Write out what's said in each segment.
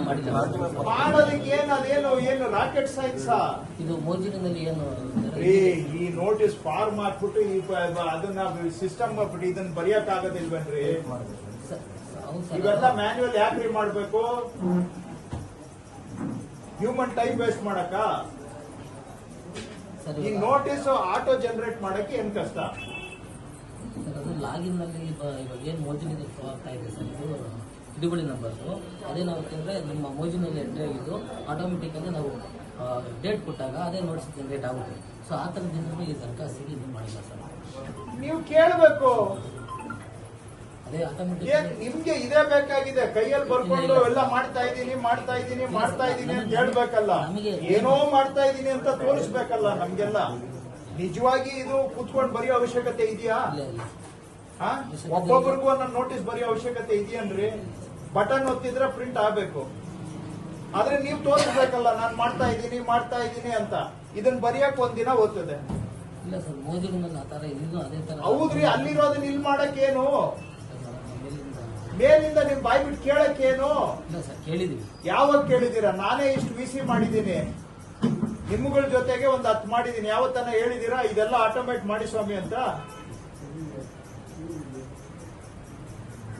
ಮಾಡಿಲ್ಲ ಮಾಡೋದಕ್ಕೆ ಏನ್ ಅದೇನು ಏನು ರಾಕೆಟ್ ಸೈನ್ಸ್ ಇದು ಮೋಜಿನಲ್ಲಿ ಏನು ಈ ನೋಟಿಸ್ ಫಾರ್ ಮಾಡ್ಬಿಟ್ಟು ಈ ಅದನ್ನ ಸಿಸ್ಟಮ್ ಮಾಡ್ಬಿಟ್ಟು ಇದನ್ನ ಬರೆಯಕ್ ಆಗೋದಿಲ್ವೇನ್ರಿ. ಇವೆಲ್ಲ ಮ್ಯಾನ್ಯುವಲ್ ಯಾಕ್ರಿ ಮಾಡ್ಬೇಕು? ಹ್ಯೂಮನ್ ಟೈಮ್ ವೇಸ್ಟ್ ಮಾಡಕ ಈ ನೋಟಿಸ್ ಆಟೋ ಜನರೇಟ್ ಮಾಡಕ್ಕೆ ಏನ್ ಕಷ್ಟ? ಲಾಗಿನ್ನಲ್ಲಿ ಇವಾಗ ಏನು ಮೋಜಿನಿಂದ ಶೋ ಆಗ್ತಾ ಇದೆ ಸರ್? ಇದು ಹಿಡುವಳಿ ನಂಬರ್ಸು ಅದೇನಾಗುತ್ತೆ ತಿಂದರೆ ನಿಮ್ಮ ಮೋಜಿನಲ್ಲಿ ಎಂಟ್ರಿ ಆಗಿದ್ದು ಆಟೋಮೆಟಿಕ್ ಆಗಿ ನಾವು ಡೇಟ್ ಕೊಟ್ಟಾಗ ಅದೇ ನೋಟ್ಸ್ ಜನರೇಟ್ ಆಗುತ್ತೆ. ಸೊ ಆ ಥರದಿಂದ ಈ ದರಖಾಸ್ತಿಗೆ ಇದು ಮಾಡಿಲ್ಲ ಸರ್. ನೀವು ಕೇಳಬೇಕು. ಅದೇ ಆಟೋಮೆಟಿಕ್ ನಿಮ್ಗೆ ಇದೇ ಬೇಕಾಗಿದೆ? ಕೈಯಲ್ಲಿ ಬರ್ಕೊಂಡು ಎಲ್ಲ ಮಾಡ್ತಾ ಇದ್ದೀನಿ ಮಾಡ್ತಾ ಇದ್ದೀನಿ ಮಾಡ್ತಾ ಇದ್ದೀನಿ ಅಂತ ಹೇಳ್ಬೇಕಲ್ಲ. ಏನೋ ಮಾಡ್ತಾ ಇದ್ದೀನಿ ಅಂತ ತೋರಿಸ್ಬೇಕಲ್ಲ ನಮ್ಗೆಲ್ಲ. ನಿಜವಾಗಿ ಇದು ಕುತ್ಕೊಂಡು ಬರೆಯೋ ಅವಶ್ಯಕತೆ ಇದೆಯಾ? ಒಬ್ಬೊಬ್ಬರಿಗೂ? ಒಬ್ಬೊಬ್ರಿಗೂ ಒಂದೊಂದು ನೋಟಿಸ್ ಬರೆಯೋ ಅವಶ್ಯಕತೆ ಇದೆಯನ್ರಿ? ಬಟನ್ ಒತ್ತಿದ್ರೆ ಪ್ರಿಂಟ್ ಆಗ್ಬೇಕು. ಆದ್ರೆ ನೀವು ತೋರಿಸ್ಬೇಕಲ್ಲ ನಾನು ಮಾಡ್ತಾ ಇದ್ದೀನಿ ಮಾಡ್ತಾ ಇದ್ದೀನಿ ಅಂತ. ಇದನ್ನ ಬರೆಯಕ್ಕೆ ಒಂದಿನ ಓದ್ತದೆ ಇಲ್ಲ ಸರ್ ಅದೇ ಹೌದ್ರಿ ಅಲ್ಲಿರೋದನ್ನ ಇಲ್ಲಿ ಮಾಡಕ್ಕೇನು? ಮೇಲಿಂದ ಮೇಲಿಂದ ನಿಮ್ ಬಾಯ್ ಬಿಟ್ಟು ಕೇಳಕ್ಕೇನು? ಇಲ್ಲ ಸರ್ ಕೇಳಿದೀವಿ ಯಾವಾಗ ಕೇಳಿದೀರಾ ನಾನೇ ಇಷ್ಟು ವಿ ಸಿ ಮಾಡಿದ್ದೀನಿ. ನಿಮ್ಮಗಳ ಜೊತೆಗೆ ಒಂದು ಹತ್ತು ಮಾಡಿದ್ದೀನಿ. ಯಾವತ್ತನ ಹೇಳಿದೀರಾ ಇದೆಲ್ಲ ಆಟೋಮೇಟ್ ಮಾಡಿ ಸ್ವಾಮಿ ಅಂತ.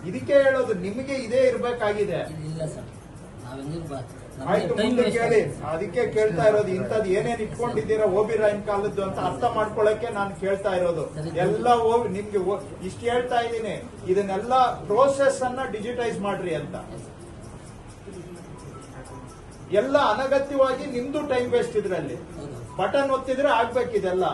ಇದಕ್ಕೆ ಹೇಳೋದು ನಿಮಗೆ ಇದೇ ಇರಬೇಕಾಗಿದೆ. ಇಲ್ಲ ಸರ್. ಆಯ್ತು ಮುಂದೆ ಕೇಳಿ. ಅದಕ್ಕೆ ಕೇಳ್ತಾ ಇರೋದು ಇಂಥದ್ದು ಏನೇನ್ ಇಟ್ಕೊಂಡಿದ್ದೀರಾ ಓಬಿ ರಾಯನ್ ಕಾಲದ್ದು ಅಂತ ಅರ್ಥ ಮಾಡ್ಕೊಳಕ್ಕೆ ನಾನು ಕೇಳ್ತಾ ಇರೋದು. ಎಲ್ಲ ಹೋಗಿ ನಿಮ್ಗೆ ಇಷ್ಟು ಹೇಳ್ತಾ ಇದ್ದೀನಿ. ಇದನ್ನೆಲ್ಲ ಪ್ರೋಸೆಸ್ ಅನ್ನ ಡಿಜಿಟೈಸ್ ಮಾಡ್ರಿ ಅಂತ. ಎಲ್ಲ ಅನಗತ್ಯವಾಗಿ ನಿಮ್ದು ಟೈಮ್ ವೇಸ್ಟ್ ಇದ್ರಲ್ಲಿ. ಬಟನ್ ಒತ್ತಿದ್ರೆ ಆಗ್ಬೇಕಿದೆಲ್ಲ